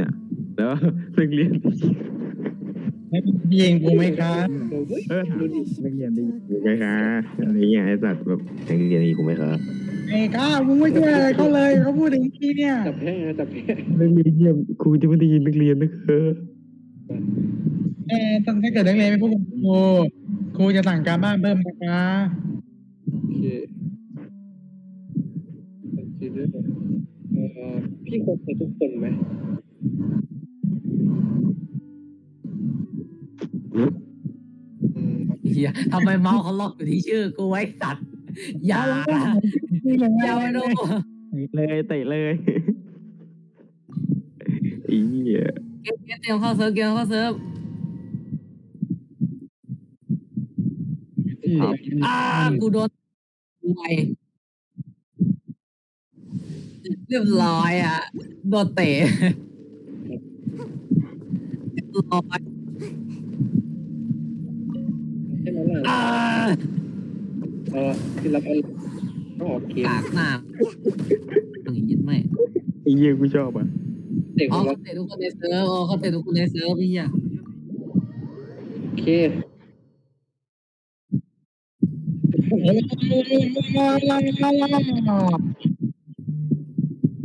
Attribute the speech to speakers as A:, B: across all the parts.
A: น่ะ แล้วนักเรียน
B: ยิงกูไหมครับ
A: เออถามนักเรียนได้ยินกูไหมคะอะไรเงี้ยไอ้สัตว์แบบนักเรียนได้ยินกูไหมครับ
B: ไอ้ข้ามึงไม่ช่วยอะไรเขาเลยเขาพูดถึงพี่เนี่ย
C: จับแพ้จับแพ้
A: นักเรียนเยี่ยมครูจะไม่ได้ยินนักเรียนนะครับ
B: เออถ้าเกิดนักเรียนไม่พูดกับครูครูจะสั่งการบ้านเพิ่มนะคะ
C: โอเคโอเคด้วยเอ่อพี่คนไปทุกคนไหม
D: เฮียทำไมเมาส์เขาล็อกอยู่ที่ชื่อกูไว้สัตว์อย่าอย่าไปดู
A: เลยเตะเลยอีเหี้ย
D: เกมเกมเตรียมเข้าเซิร์ฟเกมเข้าเซิร์ฟอ่ากูโดนไวเรียบร้อยอะโดนเตะเรียบร้อย อ่า
C: เออที่รับเอาต้องออกเกม
D: กากหน้ามึงยิดไม่
A: ไอ้เหี้ยกูชอบอะ
C: เด็กข
D: อ๋อ
C: องเรา
D: เขาเตะทุกคนในเซิร์ฟอ๋อเขาเตะทุกคนในเซิร์ฟพี่อะ
C: โอเค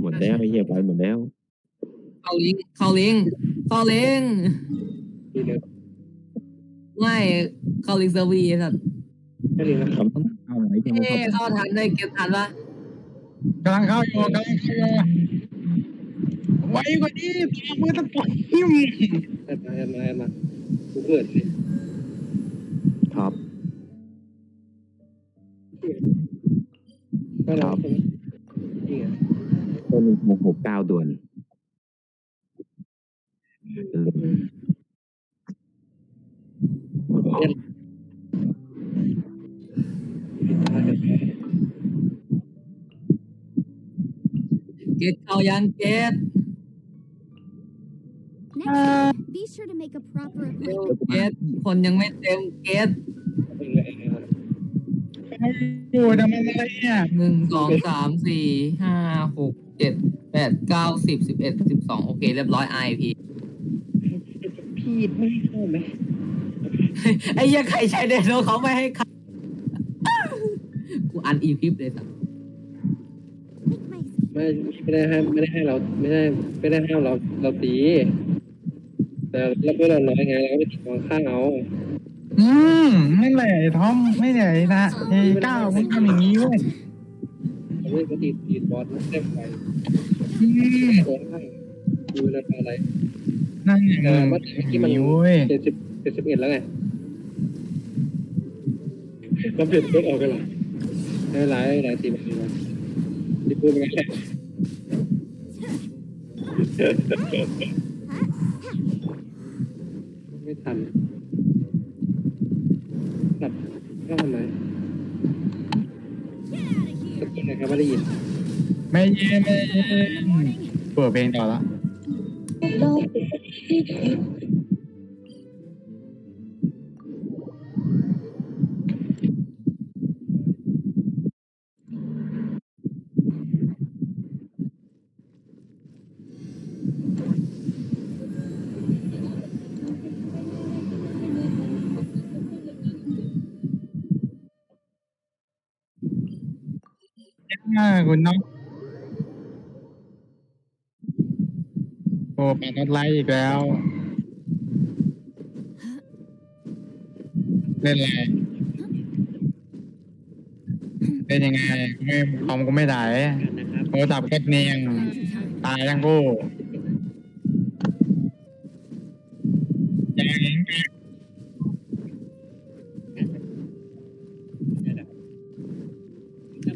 A: หมดแล้วไอ้เหี้ยไปหมดแล้ว
D: เข้าลิงก์เข้าลิงก์เข้าลิงก์
C: ดีเลย
D: ไม่เข้าลิงก์เซิร์ฟวีสัตว์
C: แค่นี้นะครับ
A: เอาไหนกัน
D: เอ้เข้าทันได้เก็บทันปะ
B: กำลังเข้าอยู่กำลังเข้าอยู่ไว้กว่านี้ตามมือต้องปล่อยหิ้ม
C: แอนมาแอนมาแอนมากูเกิดสิ
A: ครับ
C: ก็แล้วใช่ไหมนี่ไง
A: ต้นหกหกเก้าด่วนเออ
C: ผิดพลาดกันไป
D: เก็ตเข้ายังเก็ต
E: Next time, be sure to make a proper
D: เร็ว
E: appointment.
D: เก็ตคนยังไม่เต็มเก็ต
C: เป็นไงอะ
B: อยู่ทำอะไรเนี่ย
D: หนึ่งสองสามสี่ห้าหกเจ็ดแปดเก้าสิบสิบเอ็ดสิบสองโอเค เรียบร้อยไอพี
C: พี่ไม่ให้เข้าไหม
D: ไอ้เหี้ยังใครใช้เดโนเขาไม่ให้เข้ากูอันอีพิปเลยสัตว์
E: Make my
C: ไม่ไม่ได้ให้ไม่ได้ให้เราไม่ได้ไม่ได้ห้ามเราเราตีแต่เราไม่เราน้อยไงเราก็ไปตีกองข้างเอา
B: อืมไม่เลยไอ้ทอมไม่เลยนะไอ้ก้าวมึงทำอย่างนี้เว้ย
C: เราไม่ไปตีตีบอสไม่ได้ไป
B: อืม
C: กองข้างดูแล้วอะไร
B: นั่น
C: เออเมื่อกี้มัน
B: เว้ย
C: เจ็ดสิบเจ็ดสิบเอ็ดแล้วไงเราเปลี่ยนรถออกกันเหรอไม่เป็นไรไม่เป็นไรตีมันตีมันที่พูดเป็นไงไม่ทันตัดก็ทำไมตะโกนนะครับไม่ได้ยิน
B: ไม่เย็นไม่เย็นเปิดเพลงต่อละ อ่าคุณน้ องโอ้แปดนัดไลค์อีกแล้ว เล่นอะไรเล่นยังไงไม่คอมก็ไม่ได้โทรศัพท์ก็เนียง ตายทั้งคู่ยังยัง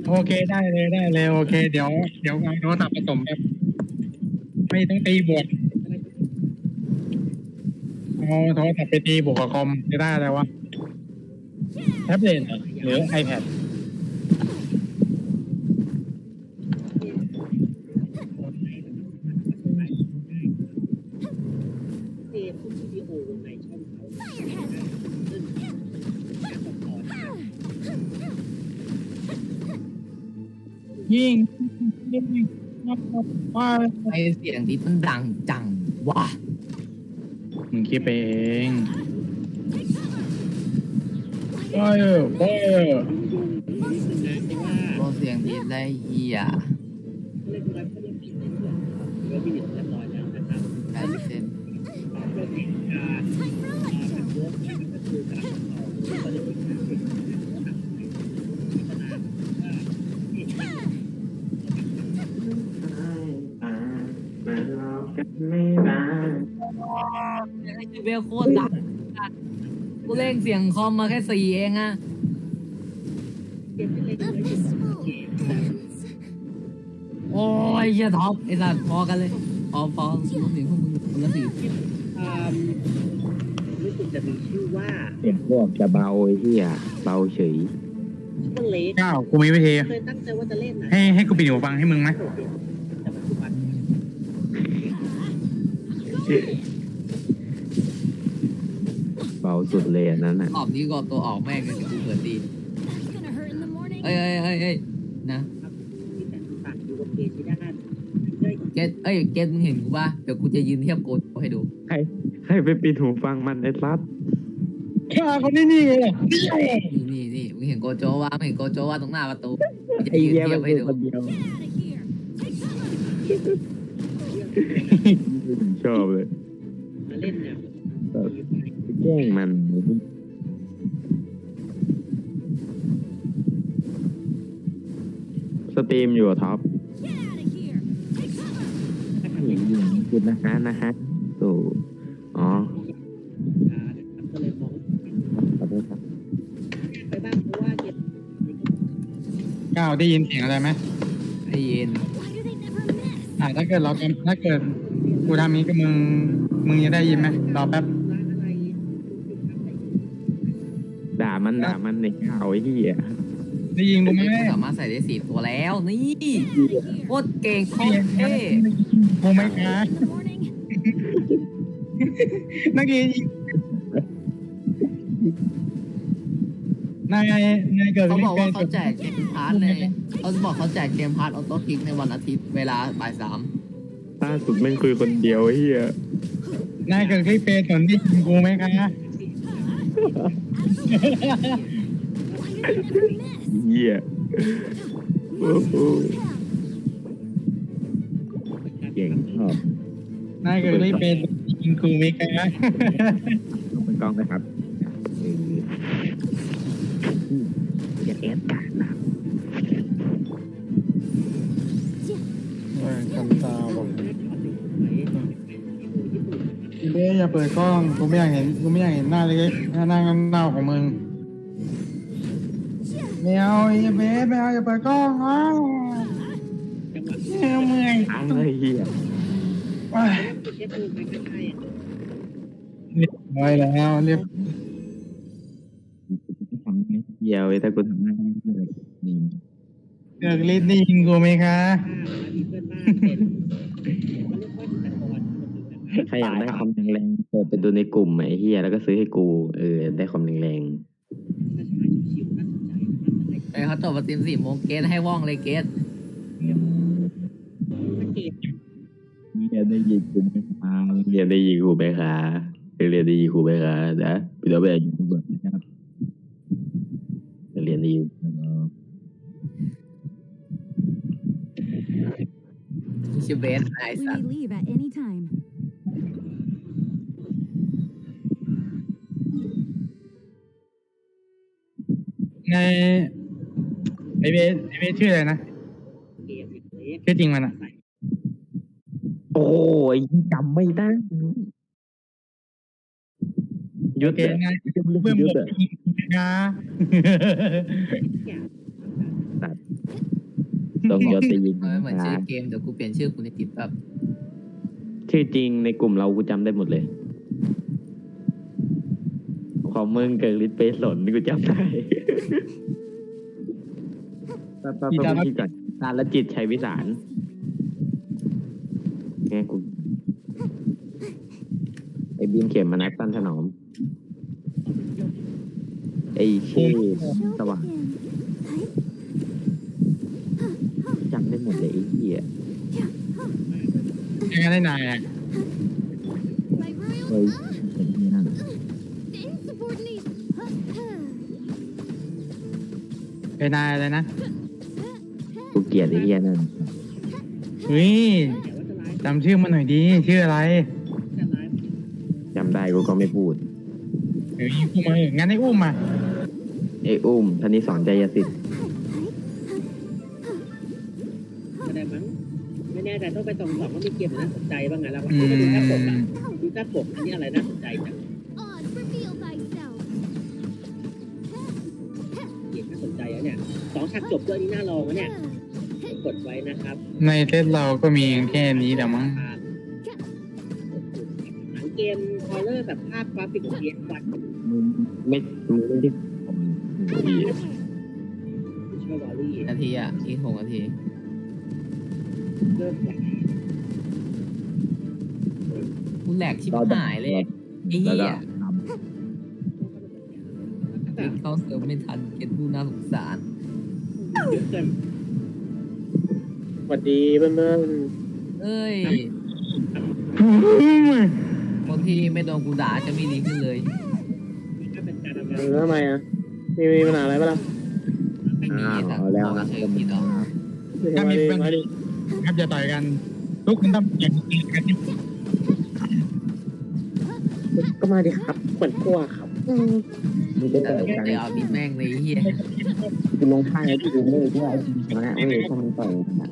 B: โอเคได้เลยได้เลยโอเค เดี๋ยว เดี๋ยวเอาโทรศัพท์ผสมแบบไม่ต้องตีบวก เอาโทรศัพท์ไปตีบวกกับคอมจะได้อะไรวะแท็บเล็ตเหรอหรือ iPad ยิงยิงว่า
D: ไอเสียงที่มันดังจังว้า
B: มึงคิดไปเองไปเออไปเออ
D: โดนเสียงดีดได้เฮียใช่เส้น
A: ไม่ได้
D: เบลโคตรดังกูเล่งเสียงคอมมาแค่สี่เองอะ
E: A fistful ends.
D: โอ้ยเฮียท็อปไอ้สัตว์พอกันเลยพอพอรู้เสียงพวกมึงคนละสี่
F: อ่ารู้สึกจะมีชื่อว่า
A: เสียงพวกจะเบาไอ้เหี้ยเบาเฉย
F: ซุปเปอร์เลส
B: ก้าวกูมีวิธี
F: เคยตั้งใจว่าจะเล่นนะ
B: ให้ให้กูปิดหูฟังให้มึงไหม
F: แต่ปัจจุบัน
A: เบาสุดเลยอันนั้นอะ
D: รอบนี้ก็ตัวออกแม่งเลยเดี๋ยวกูเปิดตี
E: That's gonna hurt in the morning.
D: เอ้ยเอ้ยเอ้ยเอ้ยนะ
F: มีแต่ฝากดูกับเพจที่ด้านเฮ้ย
D: เกตเอ้ยเกตมึงเห็นกูป่ะเดี๋ยวกูจะยืนเทียบโกดให้ดู
A: ให้ไปปิดหูฟังมันไอ้ซัด
B: ข้าคนนี้นี่ไง
D: นี่นี่นี่มึงเห็นโกโจว่ามึงเห็นโกโจว่าตรงหน้าประตูกูจะ
A: ไอ้
D: ยืน
A: เหี้ย
D: เที
A: มั
D: ย
A: น
D: บให้ดู
A: คนเดียว
E: Get out of here.
A: ชอบเลย
F: มาเล่นเนี่ย
A: แกล้งมันสตรีมอยู่อะท็อป
E: Get out of here.
A: อย่างนี้คุณนะฮะนะฮะตู่อ๋อ
F: ก็เลยมอง
A: ขอโทษครับ
F: ไปบ้างเพราะว่าเก็บ
B: ก้าวได้ยินเสียงอะไรไหม
D: ไอ้เย็น
E: Why do they never miss?
B: อ่าถ้าเกิดเราถ้าเกิดกูทำนี้กับมึงมึงจะได้ยินไหมรอแป๊บ
A: มันด่ามันในข่าวไอ้เหี้ย
B: ได้ยินกูไหม
D: สามารถใส่ได้สี่ตัวแล้ว นี่
E: Get out of here.
D: โคตรเก่งโคตรเท่
B: กูไหมคะ
E: In the morning.
B: นักเรียนนายนายเกิด
D: เขาบอกว่า
B: ป็
D: เขา
B: น
D: แจกเกมพาร์ทในเขาบอกเขาแจกเกมพาร์ทออโต้คลิกในวันอาทิตย์เวลาบ่ายสาม
A: ล่าสุดแม่งคุยคนเดียวไอ้เหี้ย
B: นายเกิดที่เป็นสนที่ยิงกูไหมคะ
A: เหี้ยโอ้โห
E: Hell.
A: เก่งชอบ
B: นายเกิดที่เป็นยิงกูไหมคะ
A: ต้องเป็นกล้องนะครับเอออย่าแอดกันนะ
B: ทำตาบอกเบ้อย่าเปิดกล้องกูไม่อยากเห็นกูไม่อยากเห็นหน้าเล็กๆหน้าหน้าเน่าๆของมึง ไม่เอาไอ้เบ้ไม่เอาอย่าเปิดกล้องอ้าวไม่เมื่อย
A: อ้าเลยเหี้ย
B: ว้าย
F: เช็คดูไปก็ได้
B: เรียบร้อยแล้วเรียบ
A: ทำไม่เหี้ยเว้ยถ้ากูทำหน้าไม่เหี้ยเลยนี่
B: เกิดลิ้นนี่ยิงกูไหมคะ
F: มีเพื่อนบ้านเป็นเขาเรียกว่าแต่ก่อน
A: ใครอยากได้คอมแรงๆเปิดไปดูในกลุ่มไอ้เหี้ยแล้วก็ซื้อให้กู เออ ได้คอมแรง
F: ชิวๆน่าสนใจน่าสนใจ
D: ไป เขาจบมาตีมสี่โมงเกตให้ว่องเลยเกต
F: สังเกต
A: ๆเหี้ยได้ยินกูไหมคะเรียนได้ยินกูไหมคะเรียนได้ยินกูไหมคะนะพี่ตัวแบบอยู่ทุกคนนะครับเรียนได้ยินนะครับ
D: ชื่อเบสไอ้
E: We
D: สั
E: may
D: ตว์
E: leave at any time.
B: ในไอเบสไอเบสชื่ออะไรนะ
F: เกมเล็ก
B: ชื่อจริงมันอะ
A: โอ้ยจำไม่ได้ยุ
B: โอ
A: ด
B: เค
A: อะ
B: นาย
A: ยุด
B: เพิ่ม
A: ยุ
B: บ
A: ด
B: ท
A: อะ
B: ยิงนะคะ
A: ต้องยศไปยิง
D: มันไม่เหมือนชื่อ
A: นะ
D: เกมเดี๋ยวกูเปลี่ยนชื่อกูในจิตแบบ
A: ชื่อจริงในกลุ่มเรากูจำได้หมดเลย ของมึงเกิดลิทเปสนกูจำได้ ป้าป้าป้าพี่ก่อนตาละจิตชัยวิสารแง่กูไอ้บีมเข็มมานัดตั้นถนอม ไอ้ชื่อสว่างจำได้หมดเลยไอ้เหี้ย
B: ยังไงได้นายอะ
A: เฮ้ยไอ้เหี้ยนั่น
E: Insubordinate.
B: ไอ้นายอะไรนะ
A: กูเกลียดไอ้เหี้ยนั่น
B: เฮ้ย
F: เดี๋ยวว่าจะไลฟ์
B: จำชื่อมันหน่อยดีชื่ออะไร
F: จะไลฟ์
A: จำได้กูก็ไม่พูด
B: เฮ้ยอุ้มมาเถอะงั้นไอ้อุ้มมา
A: ไอ้อุ้มธนิสอนใจยสิทธิ์
F: ก็ได้มั้งไม่แน่ใจต้องไปส่องสองว่ามีเกมไหนน่าสนใจบ้างไงแล้วว่า
B: อื
F: ดูหน้าปก
B: ม
F: อะดูหน้าปกอันนี้อะไรน่าสนใจจัง
E: Oz, reveal thyself.
F: เกมน่าสนใจอะเนี่ยสองฉากจบด้วยนี่น่าลองอะเนี่ย กดไว้นะครับ
B: ในเซตเราก็มีแค่นี้แหละมั้ง
F: หนังเกมคอลเลอร์แบบภาพกราฟิกเกมวัด
A: มึงไม่มึงไม่ได้ผมโอ้ย
F: ชื่อวอลลี่
D: นาทีอะอีกหกนาที
F: เริ่มจาก
D: กูแหลกชิบหายเลยไอ้
A: แล้ว
D: เหี้
A: ก็
D: ย
A: ท
D: เข้าเสริมไม่ทันเก็ตผู้น่าสงสาร
F: เยอะเกิน
G: สวัสดีเพื่อน
D: เอ้ยคนที่ไม่โดนกูด่าจะไม่ดีขึ้นเลย
F: ถ้าเป็นการทำ
G: ๆ
F: งา
G: เอนอทำไมอะ มีมีปัญหาอะไรปะล่ะ
D: ไม่ำมี
A: อ้าว
D: แต่
A: เอาแล้ว
D: บอก
A: นะ
D: เฉยๆผิดหรอก
B: ถ้ามี
G: มาดิมาดิ
B: ครับจะต่อยกัน ทุกคนต้องอย่างนี้กัน
G: ก็มาดิครับขวัญกลัวครับ
A: มึงเป็น
D: แต่
A: แต่
D: เดี๋ยว
A: กลาง
D: เดี๋ยวเอาบิดแม่งเลยไอ้เหี้ย
A: กูลงไพ่แล้วกูไม่รู้ว่าชนะไม่รู้ถ้ามันต่อยนะ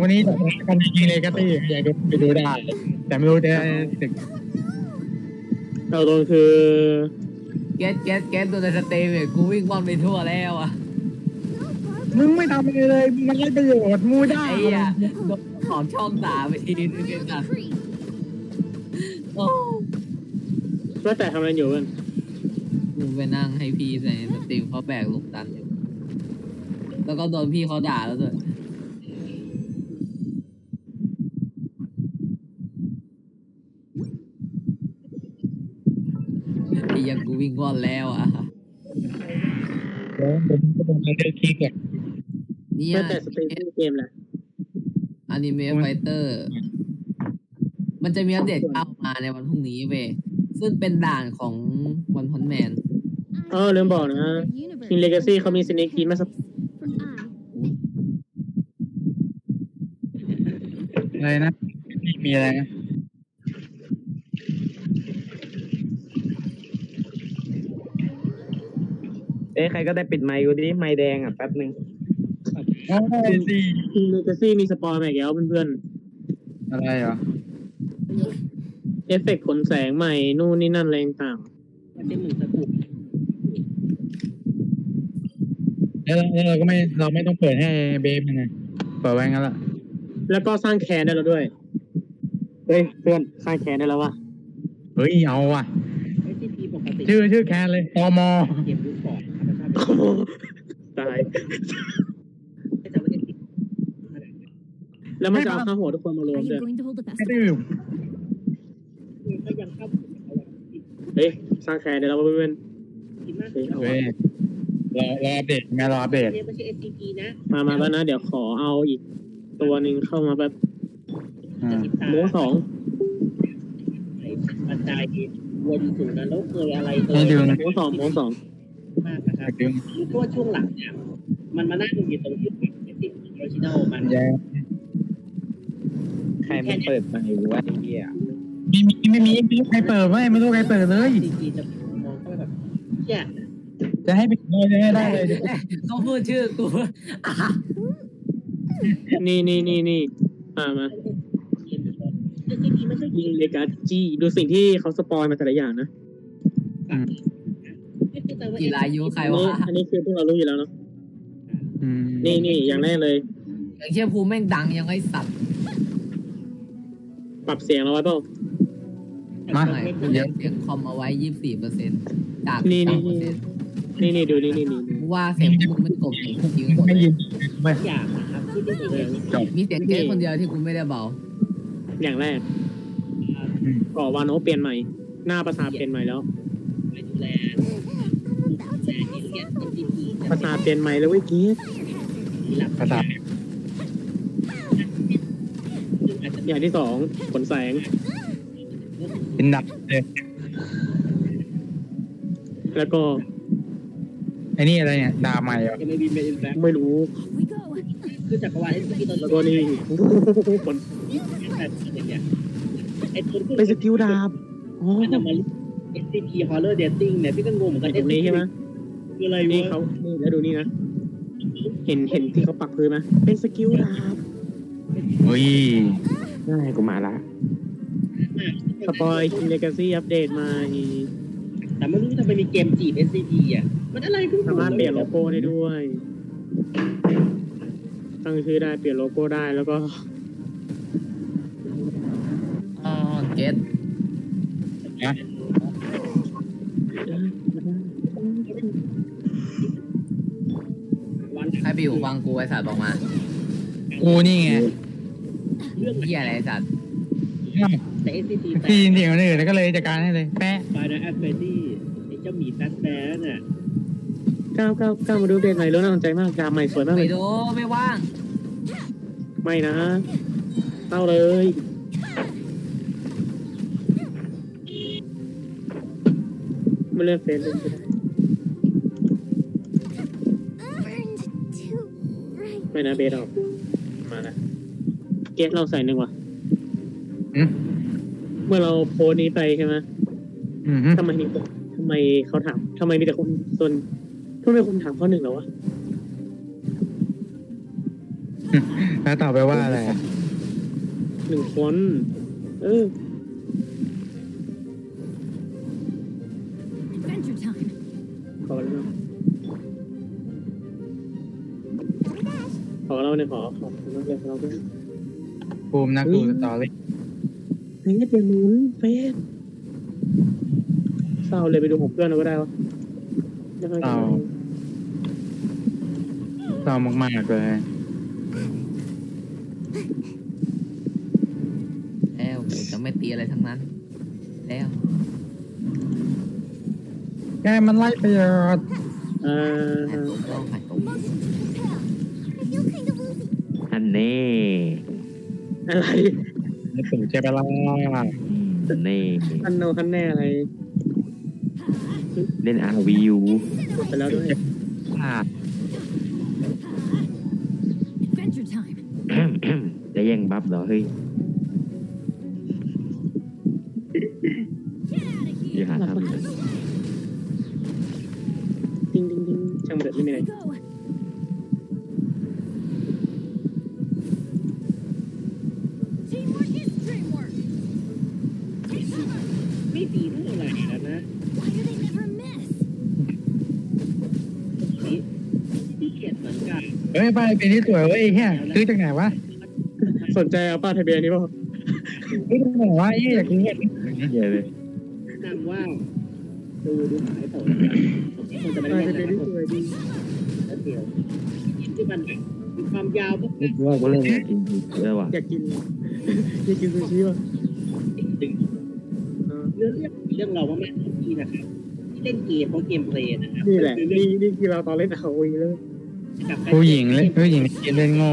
B: วันนี้จะกันจริงๆเลยก็ตีอยากดูไปดูได้ แต่ไม่รู้จะตึก
G: เราตรงคือ
D: เก็ตเก็ตเก็ตตัวในสเตย์เว้ยกูวิ่งว่อนไปทั่วแล้วอะ
B: มึงไม่ทำอะไรเลยมันไร้ประโยชน์มูได้
D: ไอ้เหี้ยโดนของช่องสามไปทีนึงไอ้สัส
E: Creep.
D: โอ้
G: ว่าแต่ทำอะไรอยู่เพื่อน
D: กูไปนั่งให้พี่ในสตรีมเขาแบกลูกดันอยู่แล้วก็โดนพี่เขาด่าแล้วด้วย ยังกูวิ่งว่อนแล้วอะ
B: ผมก็ต้องใช้คลิกอะ
D: เนี่ย
G: ว่าแต่สตรีมเกมแหละ
D: อนิเมะไฟเตอร์ มันจะมีอัปเดตเข้ามาในวันพรุ่งนี้เว้ยซึ่งเป็นด่านของวันพันแมน
G: เออลืมบอกนะ King Legacy เขามี Snake Eater มาสัก
E: From I.
B: อะไรนะ มีอะไรนะ
H: อ้ยใครก็ได้ปิดไมค์กูดิไมค์แดงอะแป๊บนึง
B: โอ้ยสิ
G: King Legacy มีสปอยล์มาอีกแล้วเพื่อน
B: อะไรเหรอ
G: ๆเอฟเฟกต์ขนแสงใหม่นู่นนี่นั่นอะไรต่าง
F: มันเป็นหนึ่งสกุล
B: แล้วเราแล้วเราก็ไม่เราไม่ต้องเปิดให้เบฟมันไงเปิดไว้งั้นละ
G: ๆแล้วก็สร้างแคนได้แล้วด้วยเฮ้ยเพื่อนสร้างแคนได้แล้ววะ
B: เฮ้ยเอาว่ะ
F: ไอ้ที่พีปกติ
B: ชื่อชื่อแคนเลยตม
F: เติ
G: โอ้โหตาย
F: ไม่จำว่าจะติด
G: แล้วมันจะเอาข้าวหัวทุกคนมารว
E: Are
G: ม
E: you
G: ด้วย
E: going to hold a
B: ไม่
E: festival?
B: ดื้อ
F: ก็ยังเข้าเอาไว้ติด
G: เฮ้ย สร้างแคนได้แล้ววะเพื่อน
F: กินมาก
G: ๆเฮ้ยเอา
B: เว้
G: วะ
B: ยรอรออัปเดตไงรออัปเดต
F: เนี่ยไม่ใช่ SCP นะ
G: มามาแล้วนะ เดี๋ยวขอเอาอีกตัวหนึ่งเข้ามาแบบ
B: อ่า
F: จะติดตาม
G: โม้สอง
F: ไอ้บรรดาวนสู่นรกเคยอะไรเค
B: ต้อง
F: ย
B: ดึง
G: โม้สองโม้สอง
F: มากนะครับ
B: ดึง
F: เพราะว่าช่วงหลังเนี่ย มันมานั่งอยู่ตรงยุคติดออริจินอลมัน
B: แย่
H: ใครมันเปิดไมค์กูวะไอ้เหี้ย
B: มีมีไม่มีไม่รู้ใครเปิดไม่ไม่รู้ใครเปิดเลย
F: ดีๆจะมองเข้าไปแบบเนี่ย
B: จะให้ปิดเลยจะให้ได้เลย
D: เขาพูดชื่อกูอะ
G: นี่นี่นี่นี่อ่ามา
F: เกมอยู่ก่อน SCP ไม่ใช่
G: ยิงเลกาจีดูสิ่งที่เขาสปอยมาแต่ละอย่างนะ
D: กีฬายุใคร
G: อัน
D: วะ
G: นี้อันนี้คือพวกเรารู้อยู่แล้วเนาะ
B: อืม
G: นี่นี่อย่างแรกเลย
D: อย่างเชี่ยภูมิแม่งดังยังไงสัตว์
G: ปรับเสียงเราไว้เปล่า
B: มา
D: ไม่กู
B: เดี๋
D: เลี้
B: ย
D: ยวงเสียงคอมเอาไว้ยี่สิบสี่เปอร์เซ็นต์จาก
G: นี่
D: สา
G: นี่
D: มเปอร์เซ็นต์
G: นี่นี่ดูนี่นี่นี่
D: ว่าเสียงพวกมึงไม่กบเสียงพวกยิงหมด
B: ไม่
D: เล
B: ยิ
D: ย
B: นไม่
F: อย่างนะครับที่ได้เห็น
B: จบ
D: มีเสียงเกสคนเดียวที่กูไม่ได้เบา
G: อย่างแรกก่อวานโนเปลี่ยนใหม่ หน้าประสาทเปลี่ยนใหม่แล้ว
F: ไปดูแล SCP
G: ประสาทเปลี่ยนใหม่แล้วเว้ยกีด
F: ที่หลับ
B: ภาษา
F: ซึ่งอาจจะ
G: อย่างที่สองขนแสง
F: เรื่อง
B: เป็นดับเลย
G: แล้วก็
B: ไอ้นี่อะไรเนี่ยดาใหม่เหรอ
F: ยังไม่บินเป็นแบ็ค
G: ไม่รู้
E: We go.
F: คือจักรวาล SCP ตอน
G: แล้วก็นี่ผล
F: อย่างเงี้ยไอ้ตัว
G: เป็นสกิลดาบอ๋อ
F: มันจะมา SCP Horror Dating เนี่ยพี่ก็งงเหมือนกัน
G: ตรงนี้ใช่ไหม
F: คืออะไร
G: นี่
F: วะ
G: เขานี่แล้วดูนี่นะ เห็นเห็นที่เขาปักพื้นไหมเป็นสกิลดาบ
B: เฮ้ย
H: ง่ายกูมาละ
G: สปอยคิงเลกาซี่อัปเดตมาอีก
F: แต่ไม่รู้ทำไมมีเกมจีบ SCP อะ มันอะไรก็
G: สามารถเปลี่ยนโลโก้ได้ด้วยตั้งชื่อได้เปลี่ยนโลโก้ได้แล้วก็
D: อ๋อเก็ต ใครไปอยู่ฟังกูไอสัตว์บอกมา
B: กูนี่ไง
F: เรื่อง
D: เฮียอะไรไอสัตว์
F: แต่ SCP แต่
B: พี่ยินเสียงคนอื่นแล้วก็เลยจัดการให้เลย แปะ
F: ไฟนะแอดเฟตี้ไอ้เจ้าหมีแฟตแบนน่ะ
G: ก้าวก้าวก้าวมาดูเดทใหม่แล้วน่าสนใจมากดาบใหม่สวยมาก
D: ไป
G: เลย
D: ดูไม่ว่าง
G: ไม่นะเข้าเลยไม่เลือกเฟซเลยก็ได้ ไม่นะเบสออกมาแล้วเกสเราใส่หนึ่งว่ะ
B: อืม
G: เมื่อเราโพสต์นี้ไปใช่ไหม
B: อืม
G: ทำไมมีคนทำไมเขาถามทำไมมีแต่คนส่วนทำไมคนถามข้อหนึ่งแล้ววะ
B: แล้วตอบไปว่าอะไรอะ
G: หนึ่งคน เออ ขอเราเนี่ยขอขอขอเราเลยขอเราด้วย
B: ภูมินักดูสตอรี่
G: เฮ้ยเดี๋ยวหนุนเฟสเศร้าเลยไปดูของเพื่อนเราก็ได้วะไม่ค่อย
B: เศร้าเศร้ามากๆเลย
D: แล้วกูจะไม่ตีอะไรทั้งนั้น แล้ว
B: แกมันไล่ประโยชน์
G: เออ
D: แอนตัวต้องผ่านตรง
E: Motion
H: อันนี้
G: อะไร
B: ไม่ถูกใจไปละ
H: อันนี้
G: คันโนคันแน่อะไร
H: เล่น RVU
G: จบไปแล้วด้วย
B: อ่า
E: Adventure time.
H: จะแย่งบัฟเหรอเฮ้ย
E: Get out of
H: อย่า
E: here.
H: หาทำเลย
G: ดิ้งดิ้งดิ้งช่างมันเด็ดไม่มีอะไร
E: We go. Teamwork is dreamwork. Take cover.
F: ไม่ดีเท่าไหร่แล้วนะ
E: Why do they never miss?
F: นี่พี่เกียดเหมือนกัน
B: เฮ้ยป้ายเป็นที่สวยเว้ยไอ้เฮียซื้อจากไหนวะ
G: สนใจเอาป้ายทะเบียนนี้ป่ะ
B: ซื้อจากไหนวะไอ้เหี้ยอยากรู้เนี่ย
H: เหี้ยเลย
F: แนะนำว่าดูดูหายต่อคงจะไม่
G: ป้าย
F: ได้
G: ทะเบียน
F: นะ
G: นี้สวยดี
F: แล้วเดียวที่มันแบบมีความยาวมาก
H: นึกว่ากูเริ่มอยากกินอีกแล้วว่ะ
G: อยากกินอยากกินซูชิป่ะ
F: ดึง
G: เออ
F: เรื่องเรื่องเรื่องเราว่าแม่ที่นะครับที่เล่นเกมเพราะเกมเพลย์นะครับ
G: นี่แหละ
F: คือ
G: นี่นี่คือเราตอนเล่นเอาวีเลย
F: กับการ
B: ผู้หญิงเล่นผู้หญิงเล่นโง่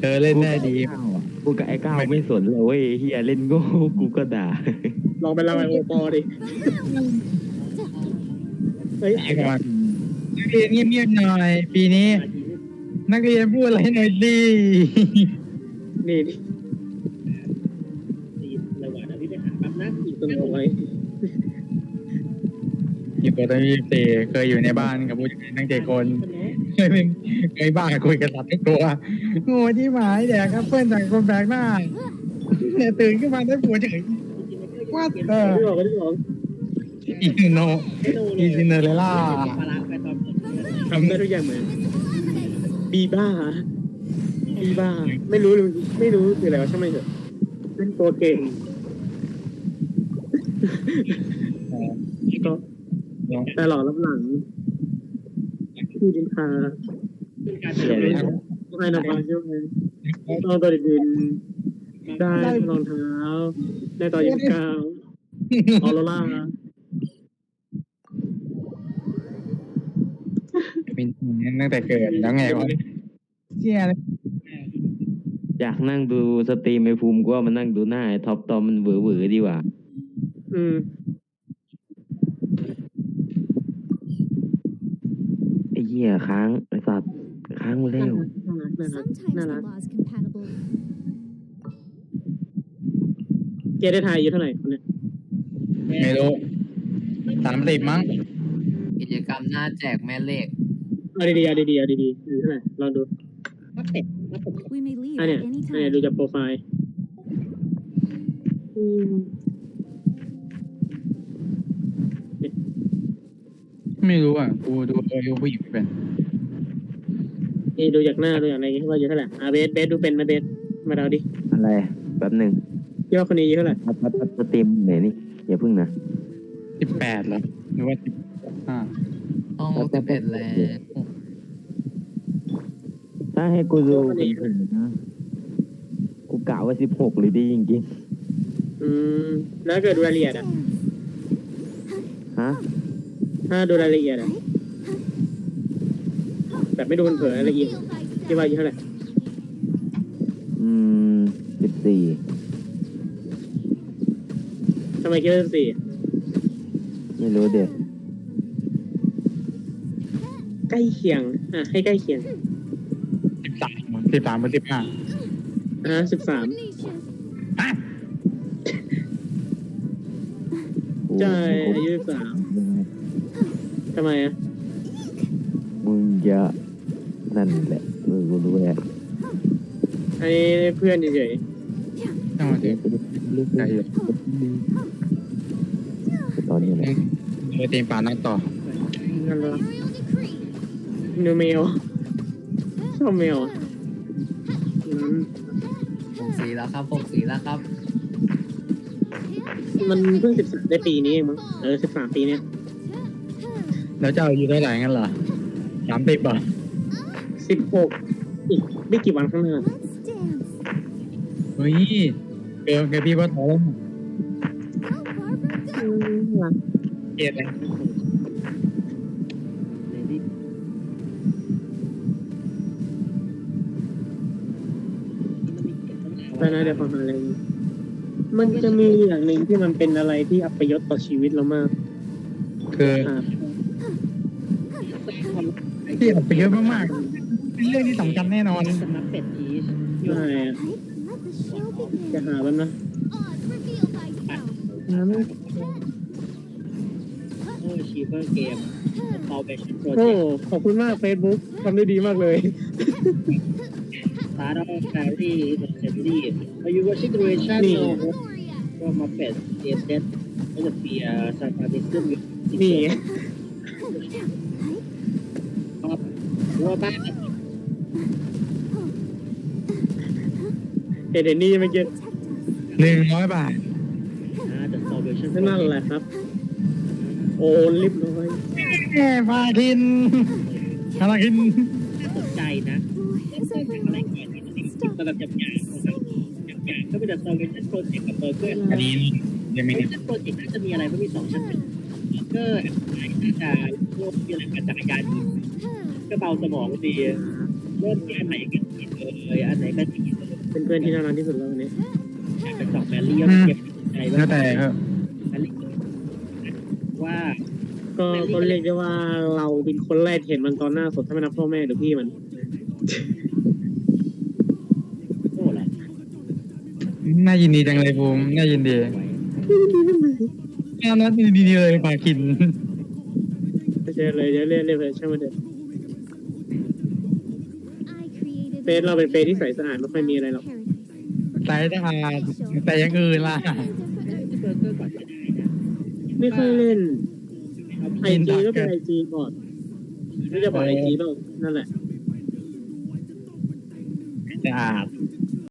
B: เธอเล่นได้ดี
H: กูกับไอ้ก้าวไม่สนเลยเว้ยเฮียเล่นโง่กูก็ด่า
G: ลองไปละไมโอปอดิ เฮ้ย
B: ไอ้ก่อนนักเรียนเงียบๆหน่อย ปีนี้ นักเรียนพูดอะไรหน่อยดี
G: นี่นี่
F: ดีระหว่างที่ไปหาแป๊บนะอยู่
G: ต้นเอาไว้
B: อยู่ปตยี่สิบสี่เคยอยู่ในบ้านกับผู้ชายตั้งเจ็ดคนเคยเป็นเคยบ้าคุยกับสัตว์ทุกตัวโง่ที่หมายแดกครับเพื่อนจากคนแปลกหน้าเนี่ยตื่นขึ้นมาได้ผัวเฉย What the
G: ไม่บอกไม่บอก
B: อีโนอีซินเนอเรลล่า
F: ภาระไปตอนเปิดเทอม
G: ทำได้ทุกอย่างเหมือนบีบ้าบีบ้า ไม่รู้เลยไม่รู้คืออะไรวะช่างไม่เถอะเล่นตัวเก่งก็ แต่หล่อรับหลังผู้ดินทา
F: เป็นการ
H: เหี้ยเลย
G: ต้องให้นำความช่วยต้องตัวดินได้รองเท้าได้ต่อยิงกาวออโรล่า
B: เป็นตั้งแต่เกิดแล้วไงวะเชี่ยเลย
H: อยากนั่งดูสตรีมไอ้ภูมิกูว่ามันนั่งดูหน้าไอ้ท็อปตอมมันเวอร์ๆดีกว่า
G: ออืม
H: ไอ้ เหี้ยค้างไอ้สัตว์ค้างเร็ว
G: น่ารัก
E: Sometimes
G: น่า
E: the
G: รัก
E: law's compatible.
G: เจได้ทายอายุเท่าไหร่คนเนี้ย
B: ไม่รู้สามสิบมั้ง
D: กิจกรรมหน้าแจกแม่เลข
G: เอาดีๆเอาดีๆเอาดีๆอายุเท่าไหร่ลองดู
F: ว่าเป็ดว่าผม
E: We may leave
G: อันเนี้ย
E: at any
G: อันเนี้ย
E: time.
G: ดูจากโปรไฟล์อืม
B: ไม่รู้อะกูดูอายุผู้หญิงไม่เป็น
G: นี่ดูจากหน้าดูจากอะไรคิดว่าอายุเท่าไหร่อะเบสเบสดูเป็นไหมเบสมาเดาดิ
H: อะไรแป๊บหนึ่ง
G: คิดว่าคนนี้อายุเท่าไหร่
H: พัดพัดพัดสตรีมไหนนี่อย่าพึ่งนะ
B: สิบแปดเหรอหรือว่าสิบห้า
D: ต้องสิบเอ็ดแล้ว
H: ถ้าให้กูดูเผินๆนะกูกะว่าสิบหกเลยดีจริง
G: อืมแล้วเกิดดูรายละเอียดอะ
H: ๆฮะ
G: ถ้าดูรายละเอียดอะแบบไม่ดูเผลอๆรายละเอียดคิดว่าอายุเท่าไหร่
H: อืมสิบสี่
G: ทำไมคิดว่าสี่
H: ไม่รู้เด็ด
G: ใกล้เคียงอะให้ใกล้เคียง
B: สิบสามสิบสามเป็นสิบห้า
G: อะสิบสามใช่อายุสาม ทำไมอะ
H: มึงจะนั่นแหละเออกูรู้แหละ
G: อันนี้เพื่อนเฉย
B: ช่างมันเถอะใจเย็น
H: ตอนนี้แหละ
B: ไปเตรียมปานักต่อ
G: ๆนั่นละ
E: Imperial decree.
G: นูเมลชอบเมลอะอืม
D: หกสีแล้วครับหกสีแล้วครับ
G: มันเพิ่งสิบสามได้ปีนี้เองมั้งเออสิบสามปีเนี้ย
B: แล้วเจ้าอายุเท่าไหร่งั้นเหรอสามสิบอะ
G: สิบหกอีกไม่กี่วันข้างหน้า
E: Let's dance.
B: เฮ้ยเกลเกลพี่ว่าท้อง
E: Go, Barbara, go.
B: เกลียดเลย
G: ไปนะเดี๋ยวขอหาอะไรมันจะมีอย่างหนึ่งที่มันเป็นอะไรที่อัปยศต่อชีวิตเรามาก
B: คือ
G: อ่า
B: ที่ออกไปเยอะมากๆเป็นเรื่องที่สำคัญแน่นอน
F: สมัครเป็ดทีช
G: ใช่อะ
E: Right, let the show
G: จะ
E: begin.
G: หาแป๊บนะ
E: Odds revealed by count.
G: หาไม่
F: โอ้ชีเวอร์เกมเบาเบชโปรเจ
G: โอ้
F: กต์
G: ขอบคุณมาก Facebook ทำได้ดีมากเลย
F: สตาร์ทอแฟรี่เดอะเซนตี้อายุวัชิเกเรชั่น
G: นี่
F: โน
E: Gloria.
F: ก็มาเป็ดเอเซนก็จะเปียซานฟรานซิสโก
G: นี่
F: วัวบ้าน
G: เห็นเห็นนี่เมื่อกี้
B: หนึ่งร้อยบาท
F: อ่า The Salvation
G: นั่นนั่นแหละครับ โอ้รีบร้อย
B: แม่พาทินพาทิน
F: น่าสนใจนะ
E: Boy, as I
F: อะไร
E: relax,
F: ก่อนที่จะติดตัวแบบจับยางนะครับ
E: singing.
F: จับยางก็เป็น The Salvation Project กับเบอร์เกอร์
B: อันนี้ยังไม่ได้
F: Salvation Project น่าจะมีอะไรก็มีสองชั้นเป็นเบอร์เกอร์ไอ้น่าจะโลกมีอะไรกับจักรยานดี ก็เบาสมองดีเริ่มแก้ไหนกันผิดเลยอันไหนก็ผิดเลย
G: เป็นเพื่อนที่น่ารักที่สุดแล้ววันนี้
F: อยากเป็นสองแมรี่ก็เก็บใจ
B: แล้ว
F: ว่า
B: แต่เถอะ
F: ว่า
G: ก็ก็เรียกได้ว่าเราเป็นคนแรกเห็นมันตอนหน้าสดถ้าไม่นับพ่อแม่หรือพี่มัน
F: โอ้แหละ
B: น่ายินดีจังเลยภูมิน่ายินดีน่านัดดีๆเลยพาคิน
G: ไม่ใช่เลยเดี๋ยวเรียกเรียกไปช่างมันเถอ เฟซเราเป็นเฟซที่ใสสะอาดไม่ค่อยมีอะไรหรอก
B: ใส่ทหารแต่อยังอื่นล่ะ
F: ที่เบอร์เกอร์ก่อนก็ได้นะ
G: ไม่ค่อยเล่นไอ
B: กิน
G: จี
B: ดัก
G: ก็เป็น
B: กัน
G: ไอจีก่อนไม่จะบอกไอจีต้องนั่นแหละ
B: สะอาด